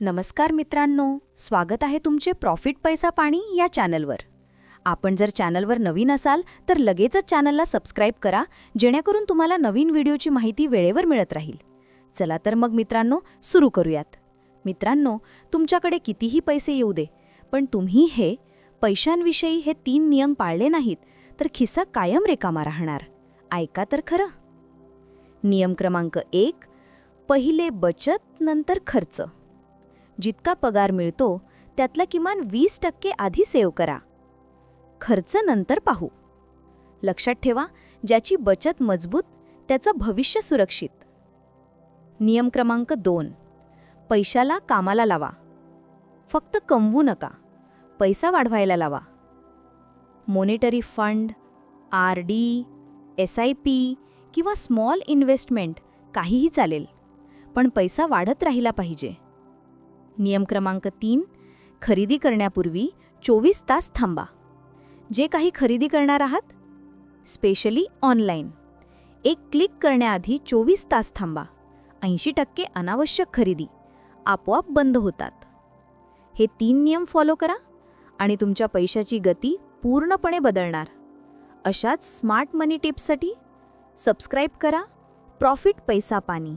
नमस्कार मित्रांनो स्वागत आहे तुमचे प्रॉफिट पैसा पाणी या चॅनलवर. आपण जर चॅनलवर नवीन असाल तर लगेचच चॅनलला सबस्क्राईब करा जेणेकरून तुम्हाला नवीन व्हिडिओची माहिती वेळेवर मिळत राहील. चला तर मग मित्रांनो सुरू करूयात. मित्रांनो तुमच्याकडे कितीही पैसे येऊ दे पण तुम्ही हे पैशांविषयी हे तीन नियम पाळले नाहीत तर खिस्सा कायम रेकामा राहणार. ऐका तर खरं. नियम क्रमांक एक पहिले बचत नंतर खर्च. जितका पगार मिळतो त्यातला किमान वीस टक्के आधी सेव्ह करा. खर्च नंतर पाहू. लक्षात ठेवा ज्याची बचत मजबूत त्याचं भविष्य सुरक्षित. नियम क्रमांक दोन. पैशाला कामाला लावा. फक्त कमवू नका. पैसा वाढवायला लावा. Monetary fund R D S I P किंवा स्मॉल इन्व्हेस्टमेंट काहीही चालेल पण पैसा वाढत राहिला पाहिजे. नियम क्रमांक तीन खरेदी करण्यापूर्वी चोवीस तास थांबा. जे काही खरेदी करणार आहात स्पेशली ऑनलाईन एक क्लिक करण्याआधी चोवीस तास थांबा. ऐंशी टक्के अनावश्यक खरेदी आपोआप बंद होतात. हे तीन नियम फॉलो करा आणि तुमच्या पैशाची गती पूर्णपणे बदलणार. अशाच स्मार्ट मनी टिप्ससाठी सबस्क्राईब करा. प्रॉफिट पैसा पाणी.